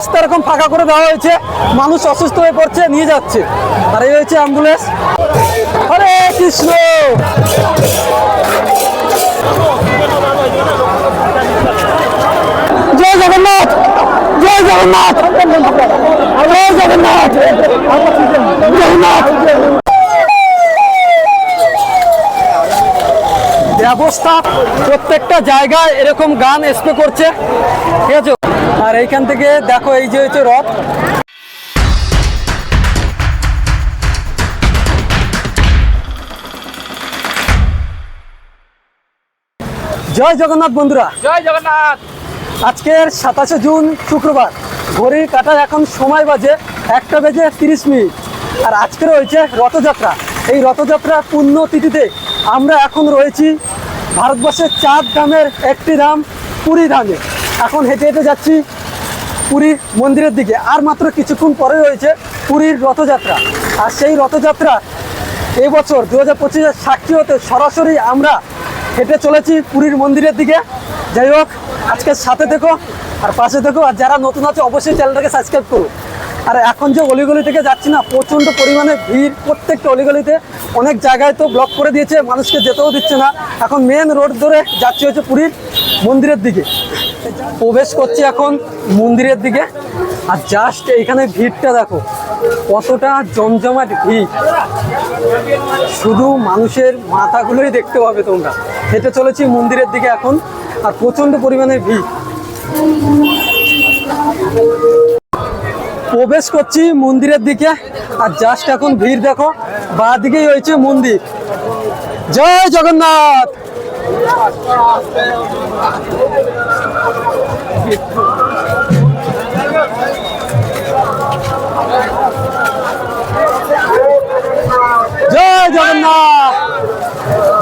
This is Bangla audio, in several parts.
রাস্তা এরকম ফাঁকা করে দেওয়া হয়েছে, মানুষ অসুস্থ হয়ে পড়ছে, নিয়ে যাচ্ছে। আর এই হচ্ছে অ্যাম্বুলেন্স। হরে কৃষ্ণ! জয় জগন্নাথ! জয় জগন্নাথ! জয় জগন্নাথ! জগন্নাথ! ব্যবস্থা প্রত্যেকটা জায়গায় এরকম গান স্প্রে করছে। ঠিক আছে? আর এইখান থেকে দেখো এই যে হচ্ছে রথ। জয় জগন্নাথ বন্ধুরা। জয় জগন্নাথ। আজকের সাতাশে জুন শুক্রবার ঘড়ির কাটা এখন সময় বাজে একটা বেজে তিরিশ মিনিট। আর আজকে রয়েছে রথযাত্রা। এই রথযাত্রার পূর্ণ তিথিতে আমরা এখন রয়েছি ভারতবর্ষের চার ধামের একটি ধাম পুরী ধামে। এখন হেঁটে হেঁটে যাচ্ছি পুরীর মন্দিরের দিকে। আর মাত্র কিছুক্ষণ পরে রয়েছে পুরীর রথযাত্রা। আর সেই রথযাত্রা এই বছর দু হাজার পঁচিশের সাক্ষী হতে সরাসরি আমরা হেঁটে চলেছি পুরীর মন্দিরের দিকে। যাই হোক, আজকে সাথে দেখো আর পাশে দেখো আর যারা নতুন আছে, অবশ্যই চ্যানেলটাকে সাবস্ক্রাইব করো। আর এখন যে অলিগলি থেকে যাচ্ছি না, প্রচণ্ড পরিমাণে ভিড়, প্রত্যেকটা অলিগলিতে অনেক জায়গায় তো ব্লক করে দিয়েছে, মানুষকে যেতেও দিচ্ছে না। এখন মেন রোড ধরে যাচ্ছি হচ্ছে পুরীর মন্দিরের দিকে। প্রবেশ করছি এখন মন্দিরের দিকে। আর জাস্ট এইখানে ভিড়টা দেখো, কতটা জমজমাট ভিড়। শুধু মানুষের মাথাগুলোই দেখতে পাবে তোমরা। হেঁটে চলেছি মন্দিরের দিকে এখন, আর প্রচণ্ড পরিমাণে ভিড়। প্রবেশ করছি মন্দিরের দিকে। আর জাস্ট এখন ভিড় দেখো বা দিকেই হয়েছে মন্দির। জয় জগন্নাথ! জয় জগন্নাথ!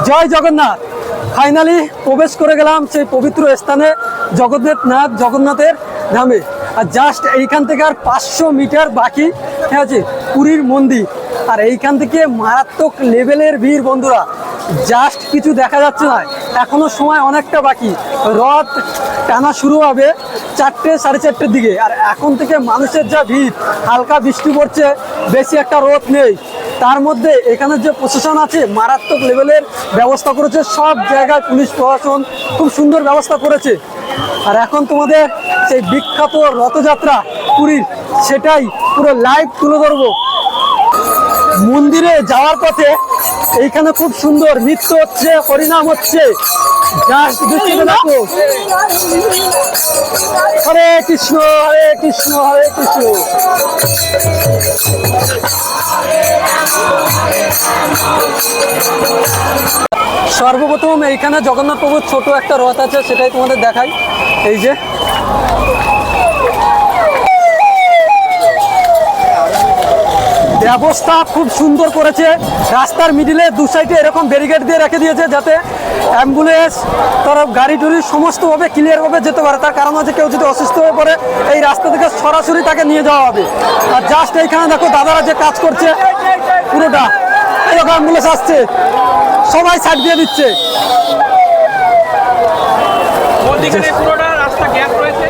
জয় জগন্নাথ! ফাইনালি প্রবেশ করে গেলাম সেই পবিত্র স্থানে, জগন্নাথ নাথ, জগন্নাথের ধামে আর জাস্ট এইখান থেকে আর পাঁচশো মিটার বাকি। ঠিক আছে পুরীর মন্দির। আর এইখান থেকে মারাত্মক লেভেলের ভিড় বন্ধুরা। জাস্ট কিছু দেখা যাচ্ছে না। এখনও সময় অনেকটা বাকি। রথ টানা শুরু হবে চারটে, সাড়ে চারটের দিকে। আর এখন থেকে মানুষের যা ভিড়, হালকা বৃষ্টি পড়ছে, বেশি একটা রথ নেই। তার মধ্যে এখানে যে প্রশাসন আছে, মারাত্মক লেভেলের ব্যবস্থা করেছে। সব জায়গায় পুলিশ প্রশাসন খুব সুন্দর ব্যবস্থা করেছে। আর এখন তোমাদের সেই বিখ্যাত রথযাত্রা পুরীর, সেটাই পুরো লাইভ তুলে ধরবো। মন্দিরে যাওয়ার পথে এইখানে খুব সুন্দর নৃত্য হচ্ছে, হরিনাম হচ্ছে। হরে কৃষ্ণ হরে কৃষ্ণ হরে কৃষ্ণ। সর্বপ্রথম এইখানে জগন্নাথ প্রভুর ছোট একটা রথ আছে, সেটাই তোমাদের দেখাই। এই যে। ব্যবস্থা খুব সুন্দর করেছে। রাস্তার মিডিলে দু সাইডে এরকম ব্যারিকেড দিয়ে রেখে দিয়েছে যাতে অ্যাম্বুলেন্স তরফ গাড়ি টুড়ি সমস্তভাবে ক্লিয়ারভাবে যেতে পারে। তার কারণ হচ্ছে কেউ যদি অসুস্থ হয়ে পড়ে, এই রাস্তা থেকে সরাসরি তাকে নিয়ে যাওয়া হবে। আর জাস্ট এইখানে দেখো দাদারা যে কাজ করছে, পুরোটা। এরকম অ্যাম্বুলেন্স আসছে সবাই ছাড় দিয়ে দিচ্ছে। রাস্তা গ্যাপ রয়েছে।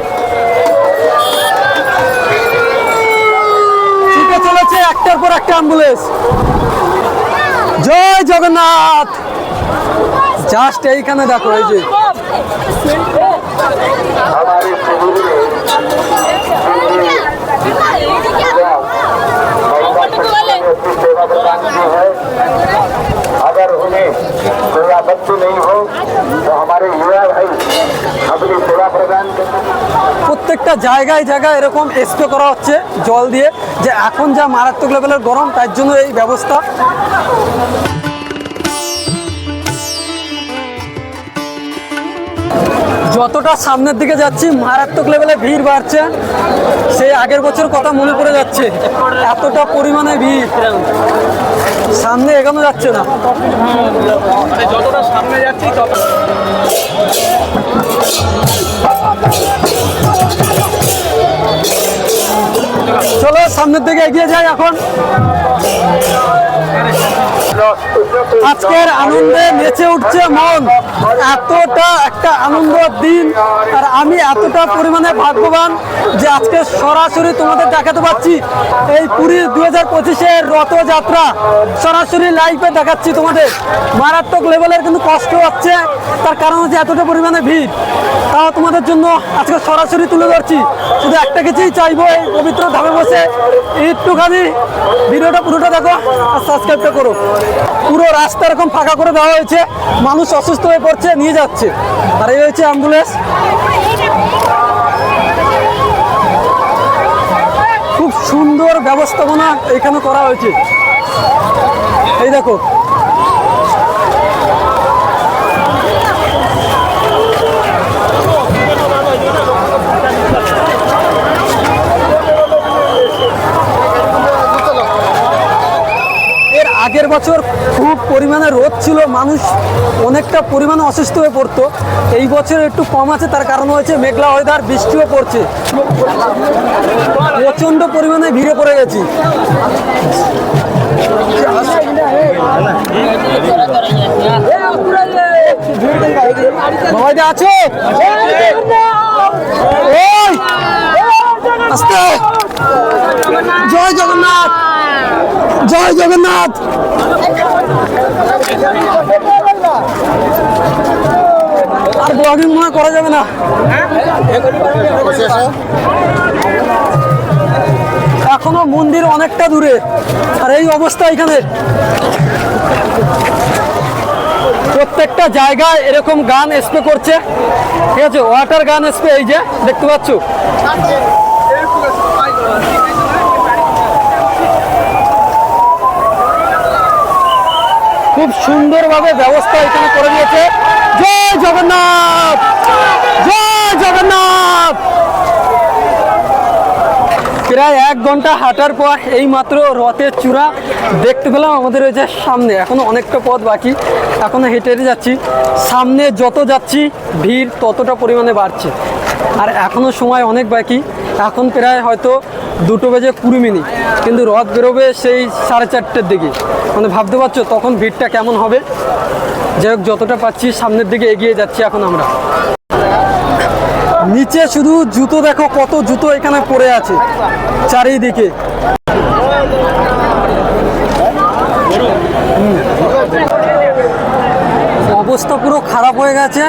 ছুটে চলেছে একটার পর একটা অ্যাম্বুলেন্স। জয় জগন্নাথ। জাস্ট এইখানে দেখো এই যে। कोई आपत्ति नहीं हो तो हमारे युवा भाई अपनी सेवा प्रदान करते প্রত্যেকটা জায়গায় জায়গায় এরকম স্প্রে করা হচ্ছে জল দিয়ে যে এখন যা মারাত্মক লেভেলের গরম তার জন্য এই ব্যবস্থা যতটা সামনের দিকে যাচ্ছি মারাত্মক লেভেলে ভিড় বাড়ছে। সেই আগের বছর কথা মনে পড়ে যাচ্ছে এতটা পরিমাণে ভিড়। সামনে এগোনো যাচ্ছে না। মানে যতটা সামনে যাচ্ছি তত চলো সামনের দিকে এগিয়ে যাই এখন। আজকের আনন্দে নেচে উঠছে মন। এতটা একটা আনন্দ দিন, আর আমি এতটা পরিমাণে ভাগ্যবান যে আজকে সরাসরি তোমাদের দেখাতে পাচ্ছি এই পুরী দু হাজার পঁচিশের রথযাত্রা। সরাসরি লাইভে দেখাচ্ছি তোমাদের। মারাত্মক লেভেলের কিন্তু কষ্ট হচ্ছে, তার কারণ হচ্ছে এতটা পরিমাণে ভিড়। তাও তোমাদের জন্য আজকে সরাসরি তুলে ধরছি। শুধু একটা কিছুই চাইব এই পবিত্র ধামে বসে। একটুখানি ভিডিওটা পুরোটা দেখো আর সাবস্ক্রাইবটা করো। পুরো রাস্তা এরকম ফাঁকা করে দেওয়া হয়েছে। মানুষ অসুস্থ হয়ে পড়ছে, নিয়ে যাচ্ছে। আর এই হয়েছে অ্যাম্বুলেন্স। খুব সুন্দর ব্যবস্থাপনা এখানে করা হয়েছে। এই দেখো আগের বছর খুব পরিমাণে রোদ ছিল মানুষ অনেকটা পরিমাণে অসুস্থ হয়ে পড়তো। এই বছর একটু কম আছে তার কারণ হয়েছে মেঘলা ওয়েদার বৃষ্টিও পড়ছে। প্রচণ্ড পরিমাণে ভিড়ে পড়ে গেছি। আছো? আস্তে। জয় জগন্নাথ। জয় জগন্নাথ। আর ব্লগিং মনে করা যাবে না। এখনও মন্দির অনেকটা দূরে। আর এই অবস্থা এখানে। প্রত্যেকটা জায়গায় এরকম গান স্প্রে করছে। ঠিক আছে, ওয়াটার গান স্প্রে এই যে, দেখতে পাচ্ছ? খুব সুন্দরভাবে ব্যবস্থা এখানে করে দিয়েছে। জয় জগন্নাথ! জয় জগন্নাথ! প্রায় এক ঘণ্টা হাঁটার পর এই মাত্র রথের চূড়া দেখতে পেলাম আমাদের ওই যে সামনে। এখনও অনেকটা পথ বাকি। এখনও হেঁটে হেঁটে যাচ্ছি। সামনে যত যাচ্ছি, ভিড় ততটা পরিমাণে বাড়ছে। আর এখনও সময় অনেক বাকি। এখন প্রায় হয়তো দুটো বেজে কুড়ি মিনিট, কিন্তু রথ বেরোবে সেই সাড়ে চারটের দিকে। মানে ভাবতে পারছ তখন ভিড়টা কেমন হবে? যাই হোক, যতটা পাচ্ছি সামনের দিকে এগিয়ে যাচ্ছি এখন আমরা। নিচে শুধু জুতো দেখো, কত জুতো এখানে পড়ে আছে, চারিদিকে। অবস্থা পুরো খারাপ হয়ে গেছে।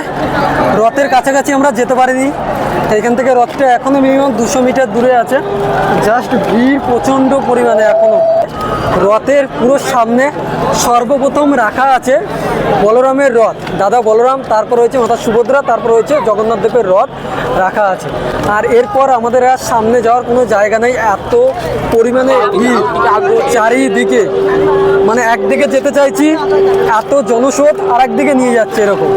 রথের কাছাকাছি আমরা যেতে পারিনি। এখান থেকে রথটা এখনও মিনিমাম দুশো মিটার দূরে আছে। জাস্ট ভিড় প্রচণ্ড পরিমাণে এখনও। রথের পুরো সামনে সর্বপ্রথম রাখা আছে বলরামের রথ। দাদা বলরাম, তারপর রয়েছে মাতা সুভদ্রা, তারপর রয়েছে জগন্নাথ দেবের রথ রাখা আছে। আর এরপর আমাদের আর সামনে যাওয়ার কোনো জায়গা নেই, এত পরিমাণে ভিড় চারিদিকে। মানে একদিকে যেতে চাইছি, এত জনস্রোত আর একদিকে নিয়ে যাচ্ছে এরকম।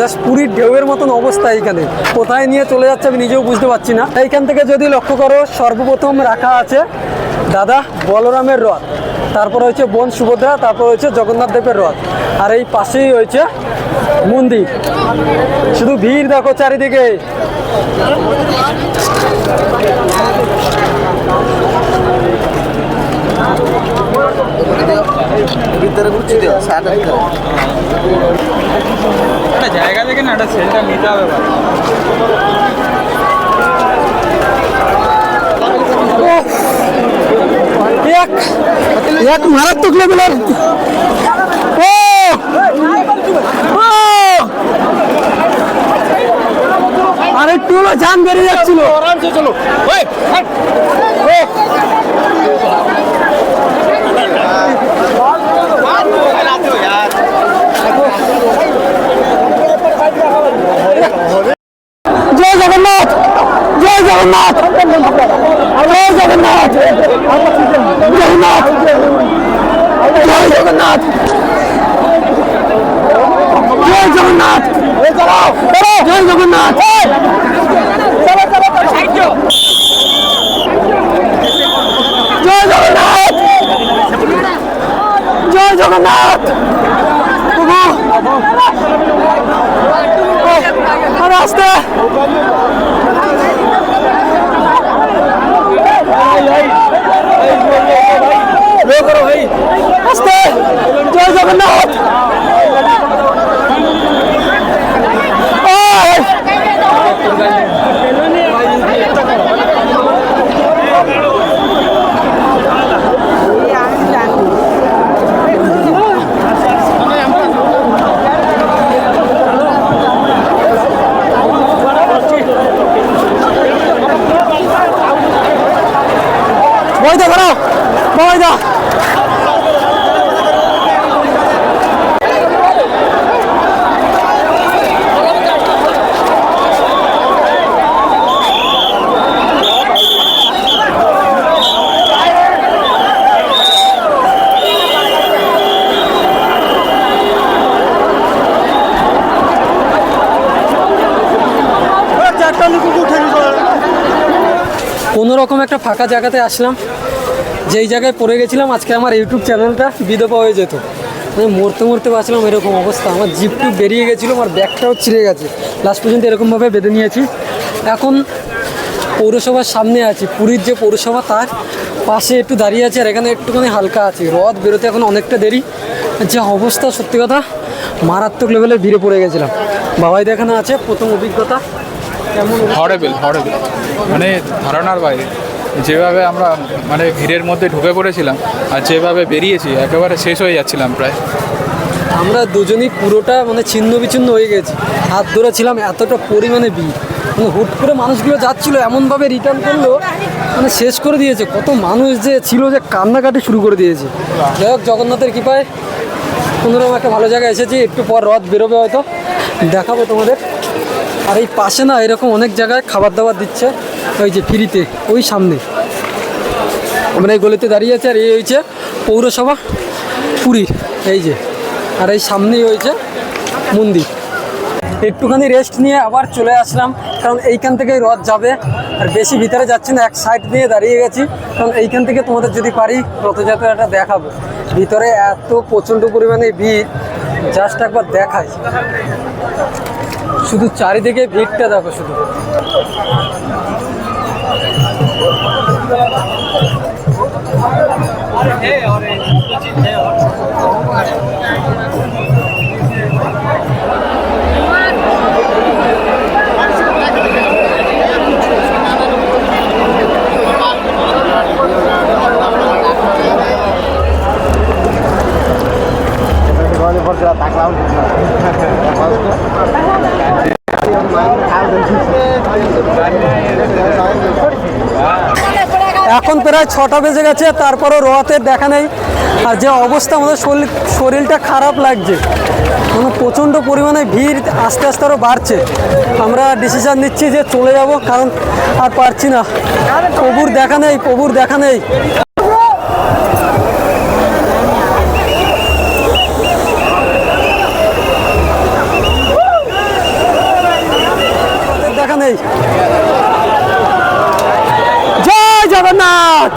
জাস্ট পুরীর ঢেউয়ের মতন অবস্থা এইখানে। কোথায় নিয়ে চলে যাচ্ছে আমি নিজেও বুঝতে পারছি না। এইখান থেকে যদি লক্ষ্য করো, সর্বপ্রথম রাখা আছে দাদা বলরামের রথ তারপর হয়েছে বোন সুভদ্রা তারপর হয়েছে জগন্নাথ দেবের রথ আর এই পাশেই হয়েছে মন্দির। শুধু ভিড় দেখো চারিদিকে। জায়গা থেকে না একটা নিতে হবে ভাই। এক এক মারাত্মক লেভেলের ও! আর হলো জান বেরিয়ে যাচ্ছিল। আরামসে চলো জয় জগন্নাথ। জগন্নাথ। জয় জগন্নাথ। জগন্নাথ। জয় জগন্নাথ। জয় জগন্নাথ। জয় জগন্নাথ। জয় জগন্নাথ। জয় জগন্নাথ আসতে। আসতে। জয় জগন্নাথ। কোনো রকম একটা ফাঁকা জায়গাতে আসলাম, যেই জায়গায় পড়ে গেছিলাম, আজকে আমার ইউটিউব চ্যানেলটা বিধবা হয়ে যেত। আমি মরতে মরতে বাঁচলাম, এরকম অবস্থা। আমার জিপটু বেরিয়ে গেছিল, আমার ব্যাগটাও ছিঁড়ে গেছে। লাস্ট পর্যন্ত এরকমভাবে বেঁধে নিয়েছি। এখন পৌরসভার সামনে আছি। পুরীর যে পৌরসভা, তার পাশে একটু দাঁড়িয়ে আছে, আর এখানে একটুখানি হালকা আছে। রথ বেরোতে এখন অনেকটা দেরি। যে অবস্থা, সত্যি কথা, মারাত্মক লেভেলের ভিড়ে পড়ে গেছিলাম। বাবাই দেখানো আছে, প্রথম অভিজ্ঞতা। হরেবেল হরেবেল মানে ধারণার বাইরে। যেভাবে আমরা মানে ভিড়ের মধ্যে ঢুকে পড়েছিলাম আর যেভাবে বেরিয়েছি একেবারে শেষ হয়ে যাচ্ছিলাম প্রায়। আমরা দুজনই পুরোটা মানে ছিন্ন বিচ্ছিন্ন হয়ে গেছি। হাত ধরে ছিলাম এতটা পরিমাণে ভিড়। মানে হুট করে মানুষগুলো যাচ্ছিল এমনভাবে রিটার্ন করল মানে শেষ করে দিয়েছে। কত মানুষ যে ছিল যে কান্নাকাটি শুরু করে দিয়েছে। যাই হোক জগন্নাথের কৃপায় কোনোরকম একটা ভালো জায়গায় এসেছি। একটু পর রথ বেরোবে হয়তো। দেখাবো তোমাদের। আর এই পাশে না এরকম অনেক জায়গায় খাবার দাবার দিচ্ছে, ওই যে ফ্রিতে, ওই সামনে। আমরা এই গলিতে দাঁড়িয়ে আছি আর এই হয়েছে পৌরসভা পুরীর, এই যে। আর এই সামনেই হয়েছে মন্দির। একটুখানি রেস্ট নিয়ে আবার চলে আসলাম, কারণ এইখান থেকেই রথ যাবে। আর বেশি ভিতরে যাচ্ছি না, এক সাইড দিয়ে দাঁড়িয়ে গেছি। কারণ এইখান থেকে তোমাদের যদি পারি, রথযাত্রাটা দেখাবো। ভিতরে এত প্রচণ্ড পরিমাণে ভিড় জাস্ট একবার দেখাই। শুধু চারিদিকে ভিড়টা দেখো শুধু। এখন প্রায় ছটা বেজে গেছে, তারপরও রোয়াতে দেখা নেই। আর যে অবস্থা, আমাদের শরীর শরীরটা খারাপ লাগছে। কোনো প্রচণ্ড পরিমাণে ভিড় আস্তে আস্তে আরও বাড়ছে। আমরা ডিসিশান নিচ্ছি যে চলে যাব, কারণ আর পারছি না। প্রভুর দেখা নেই, প্রভুর দেখা নেই। রথের দেখা নেই। জয় জগন্নাথ!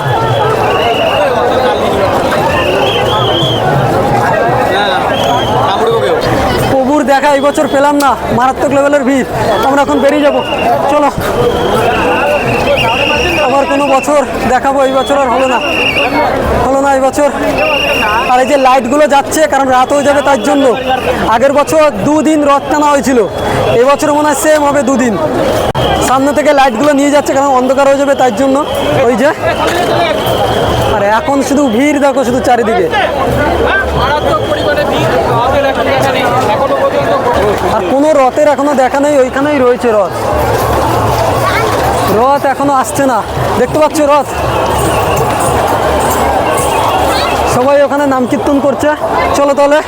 দেখা, এই বছর পেলাম না। মারাত্মক লেভেলের ভিড়। আমরা এখন বেরিয়ে যাব। চলো। আবার কোনো বছর দেখাবো, এই বছর আর হলো না। হলো না এই বছর। আর এই যে লাইটগুলো যাচ্ছে, কারণ রাত হয়ে যাবে তার জন্য। আগের বছর দুদিন রথ টানা হয়েছিল এবছর মনে হয় সেম হবে দুদিন। সামনে থেকে লাইটগুলো নিয়ে যাচ্ছে, কারণ অন্ধকার হয়ে যাবে তার জন্য। ওই যে। আর এখন শুধু ভিড়, দেখো শুধু চারিদিকে। আর কোনো রথের এখনও দেখা নেই, ওইখানেই রয়েছে রথ। রথ এখনও আসছে না। দেখতে পাচ্ছ রথ? সবাই ওখানে নাম কীর্তন করছে। চলো তাহলে।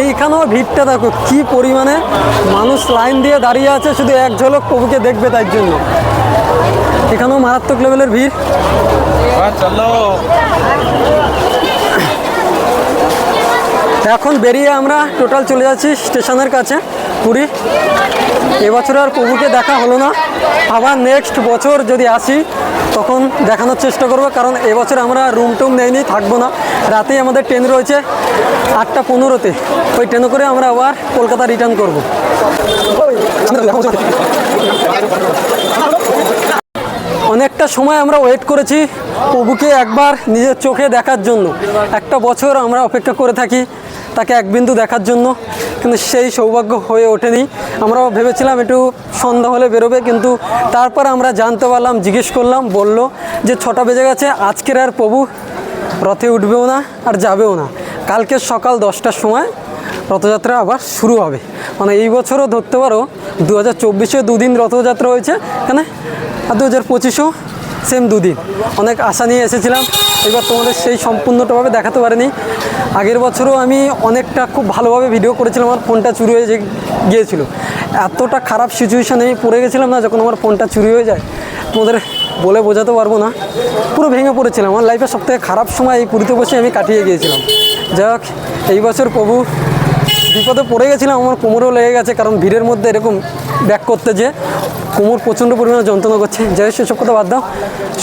এইখানেও ভিড়টা দেখো, কি পরিমাণে মানুষ লাইন দিয়ে দাঁড়িয়ে আছে, শুধু এক ঝলক প্রভুকে দেখবে তার জন্য। এখানেও মারাত্মক লেভেলের ভিড়। চলো। এখন বেরিয়ে আমরা টোটাল চলে যাচ্ছি স্টেশনের কাছে, পুরী। এবছর আর প্রভুকে দেখা হলো না। আবার নেক্সট বছর যদি আসি, তখন দেখানোর চেষ্টা করব, কারণ এবছর আমরা রুম টুম নেইনি, থাকব না। রাতেই আমাদের ট্রেন রয়েছে আটটা পনেরোতে। ওই ট্রেনে করে আমরা আবার কলকাতা রিটার্ন করব। অনেকটা সময় আমরা ওয়েট করেছি প্রভুকে একবার নিজের চোখে দেখার জন্য। একটা বছর আমরা অপেক্ষা করে থাকি। তাকে এক বিন্দু দেখার জন্য, কিন্তু সেই সৌভাগ্য হয়ে ওঠেনি। আমরাও ভেবেছিলাম একটু সন্ধ্যা হলে বেরোবে, কিন্তু তারপর আমরা জানতে পারলাম, জিজ্ঞেস করলাম, বলল যে ছটা বেজে গেছে, আজকের আর প্রভু রথে উঠবেও না আর যাবেও না। কালকে সকাল দশটার সময় রথযাত্রা আবার শুরু হবে। মানে এই বছরও ধরতে পারো দু হাজার চব্বিশে দুদিন রথযাত্রা হয়েছে এখানে আর দু হাজার পঁচিশেও সেম দুদিন। অনেক আশা নিয়ে এসেছিলাম। এবার তোমাদের সেই সম্পূর্ণটাভাবে দেখাতে পারিনি। আগের বছরও আমি অনেকটা খুব ভালোভাবে ভিডিও করেছিলাম, আমার ফোনটা চুরি হয়ে গিয়েছিল। এতটা খারাপ সিচুয়েশানে আমি পড়ে গেছিলাম না, যখন আমার ফোনটা চুরি হয়ে যায়। তোমাদের বলে বোঝাতে পারব না। পুরো ভেঙে পড়েছিলাম। আমার লাইফের সবথেকে খারাপ সময় এই পুরীতে বসে আমি কাটিয়ে গিয়েছিলাম। যাই হোক, এই বছর প্রভু বিপদে পড়ে গেছিলাম, আমার কোমরেও লেগে গেছে, কারণ ভিড়ের মধ্যে এরকম ব্যাক করতে যে কোমর প্রচণ্ড পরিমাণে যন্ত্রণা করছে। যাই সেসব কথা বাদ দাও।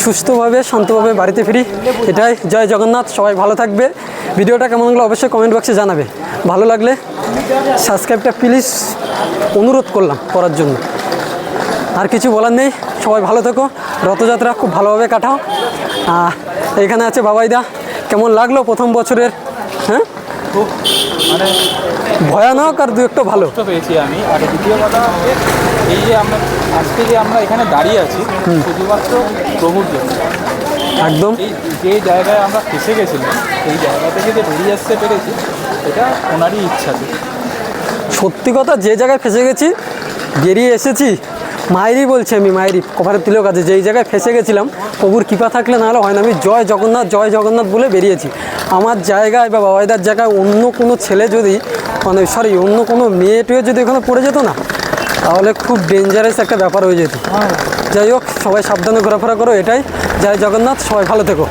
সুস্থভাবে, শান্তভাবে বাড়িতে ফিরি। এটাই। জয় জগন্নাথ। সবাই ভালো থাকবে। ভিডিওটা কেমন লাগল অবশ্যই কমেন্ট বক্সে জানাবে। ভালো লাগলে সাবস্ক্রাইবটা প্লিজ অনুরোধ করলাম করার জন্য। আর কিছু বলার নেই। সবাই ভালো থেকো। রথযাত্রা খুব ভালোভাবে কাটাও। এখানে আছে বাবাইদা। কেমন লাগল প্রথম বছরের? হ্যাঁ? ভয়ানক আর দু একটা ভালো। পেয়েছি আমি। আর দ্বিতীয় কথা, এই যে আমরা আজকে যে আমরা এখানে দাঁড়িয়ে আছি শুধুমাত্র প্রভুর জন্য একদম। যে জায়গায় আমরা ফেসে গেছিলাম সেই জায়গা থেকে যে বেরিয়ে আসতে পেরেছি এটা ওনারই ইচ্ছা ছিল। সত্যি কথা যে জায়গায় ফেসে গেছি বেরিয়ে এসেছি মায়েরই বলছি আমি মায়েরই কভারের তিলক আছে যেই জায়গায় ফেসে গেছিলাম প্রভুর কৃপা থাকলে নাহলে হয় না। আমি জয় জগন্নাথ জয় জগন্নাথ বলে বেরিয়েছি। আমার জায়গায় বা বাবাইদার জায়গায় অন্য কোনো ছেলে যদি মানে সরি অন্য কোনো মেয়ে টুয়ে যদি ওখানে পড়ে যেত না তাহলে খুব ডেঞ্জারাস একটা ব্যাপার হয়ে যেত। যাই হোক সবাই সাবধানে ঘোরাফেরা করো এটাই। জয় জগন্নাথ সবাই ভালো থেকো।